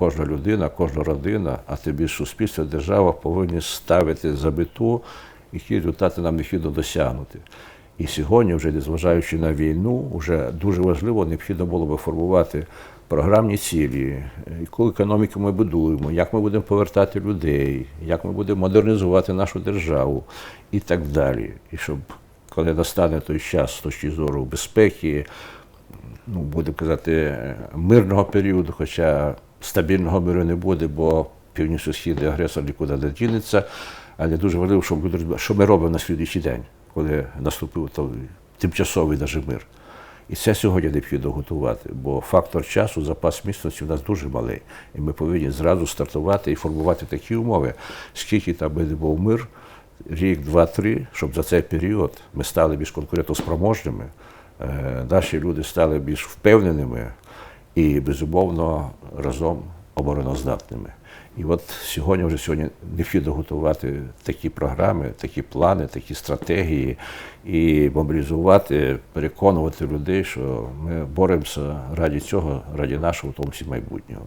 кожна людина, кожна родина, а тим більше суспільство, держава повинні ставити за мету, які результати нам необхідно досягнути. І сьогодні, вже незважаючи на війну, вже дуже важливо необхідно було би формувати програмні цілі, яку економіку ми будуємо, як ми будемо повертати людей, як ми будемо модернізувати нашу державу і так далі. І щоб коли настане той час з точки зору безпеки, ну, будемо казати, мирного періоду, хоча стабільного миру не буде, бо північно-східний агресор нікуди не дінеться. Але дуже важливо, що ми робимо на слідуючий день, коли наступив той тимчасовий даже мир. І це сьогодні необхідно готувати, бо фактор часу, запас міцності у нас дуже малий. І ми повинні зразу стартувати і формувати такі умови, скільки там би не був мир, рік, два, три, щоб за цей період ми стали більш конкурентоспроможними, е, наші люди стали більш впевненими і, безумовно, разом обороноздатними. І от сьогодні вже сьогодні необхідно готувати такі програми, такі плани, такі стратегії і мобілізувати, переконувати людей, що ми боремося раді цього, раді нашого, в тому числі майбутнього.